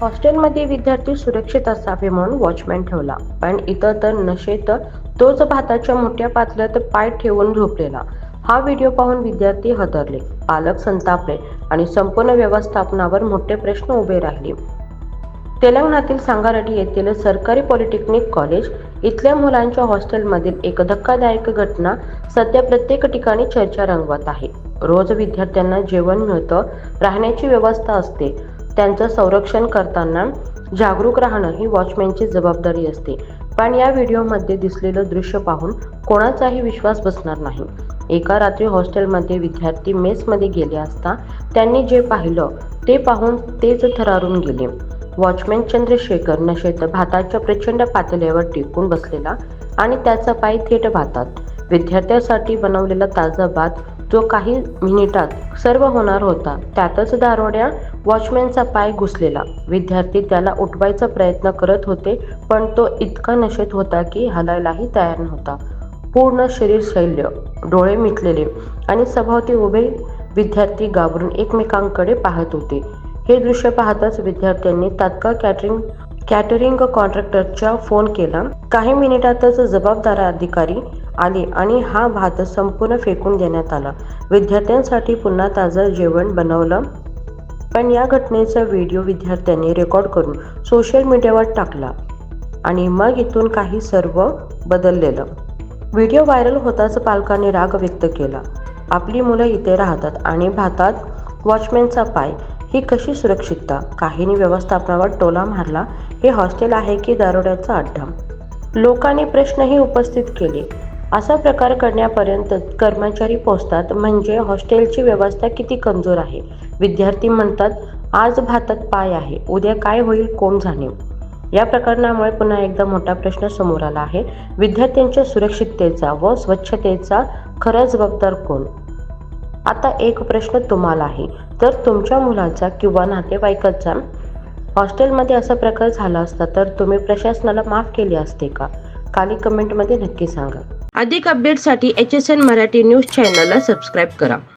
हॉस्टेलमध्ये विद्यार्थी सुरक्षित असावे म्हणून वॉचमॅन ठेवला. पण इतर तर नशेत तोच भाताच्या मोठ्या पातळ्यात पाय ठेवून झोपलेला. हा व्हिडिओ पाहून विद्यार्थी हदरले. पालक संतापले आणि संपूर्ण व्यवस्थापनावर मोठे प्रश्न उभे राहिले. तेलंगणातील सांगारेड्डी येथील सरकारी पॉलिटेक्निक कॉलेज इथल्या मुलांच्या हॉस्टेलमधील एक धक्कादायक घटना सध्या प्रत्येक ठिकाणी चर्चा रंगवत आहे. रोज विद्यार्थ्यांना जेवण मिळतं राहण्याची व्यवस्था असते त्यांचं संरक्षण करताना जागरूक राहणं ही वॉचमॅनची जबाबदारी असते. पण या व्हिडिओमध्ये दिसलेलं दृश्य पाहून कोणाचाही विश्वास बसणार नाही. एका रात्री हॉस्टेलमध्ये विद्यार्थी मेसमध्ये गेले असता त्यांनी जे पाहिलं ते पाहून तेच थरारून गेले. वॉचमॅन चंद्रशेखर नशेत भाताच्या प्रचंड पातळीवर टेकून बसलेला आणि त्याचा पाय थेट भातात. विद्यार्थ्यासाठी बनवलेला ताजा भात जो काही मिनिटात सर्व होणार होता त्यातच दारोड्या वॉचमॅनचा पाय घुसलेला. विद्यार्थी त्याला उठवायचा प्रयत्न करत होते पण तो इतका नशेत होता की हलायलाही तयार नव्हता. पूर्ण शरीर शैल्य डोळे मिटलेले आणि सभोवती उभे विद्यार्थी घाबरून एकमेकांकडे पाहत होते. हे दृश्य पाहताच विद्यार्थ्यांनी तात्काळ कॅटरिंग कॅटरिंग कॉन्ट्रॅक्टरचा फोन केला. काही मिनिटातच जबाबदार अधिकारी आले आणि हा भात संपूर्ण फेकून देण्यात आला. विद्यार्थ्यांसाठी पुन्हा ताजं जेवण बनवलं. पण या घटनेचा व्हिडिओ विद्यार्थ्यांनी रेकॉर्ड करून सोशल मीडियावर टाकला आणि मग इथून काही सर्व बदललेलं. व्हिडिओ व्हायरल होताच पालकांनी राग व्यक्त केला. आपली मुलं इथे राहतात आणि भातात वॉचमॅनचा पाय. ही कशी सुरक्षितता? काहींनी व्यवस्थापनावर टोला मारला? हे हॉस्टेल आहे की दारोड्याचा अड्डा? लोकांनी प्रश्नही उपस्थित केले. असा प्रकार करण्यापर्यंत कर्मचारी पोहोचतात. म्हणजे हॉस्टेलची व्यवस्था किती कमजोर आहे? विद्यार्थी म्हणतात आज भातात पाय आहे उद्या काय होईल कोण जाणे या प्रकरणामुळे पुन्हा एकदा मोठा प्रश्न समोर आला आहे. विद्यार्थ्यांच्या सुरक्षिततेचा व स्वच्छतेचा खरा जबाबदार कोण? आता एक प्रश्न तुम्हाला आहे. तर तुमच्या मुलाचा किंवा नातेवाईकाचा? हॉस्टेलमध्ये असा प्रकार झाला असता तर तुम्ही प्रशासनाला माफ केली असते का? खाली कमेंटमध्ये नक्की सांगा. अधिक अपडेटसाठी H S N Marathi news चॅनलला सबस्क्राईब करा.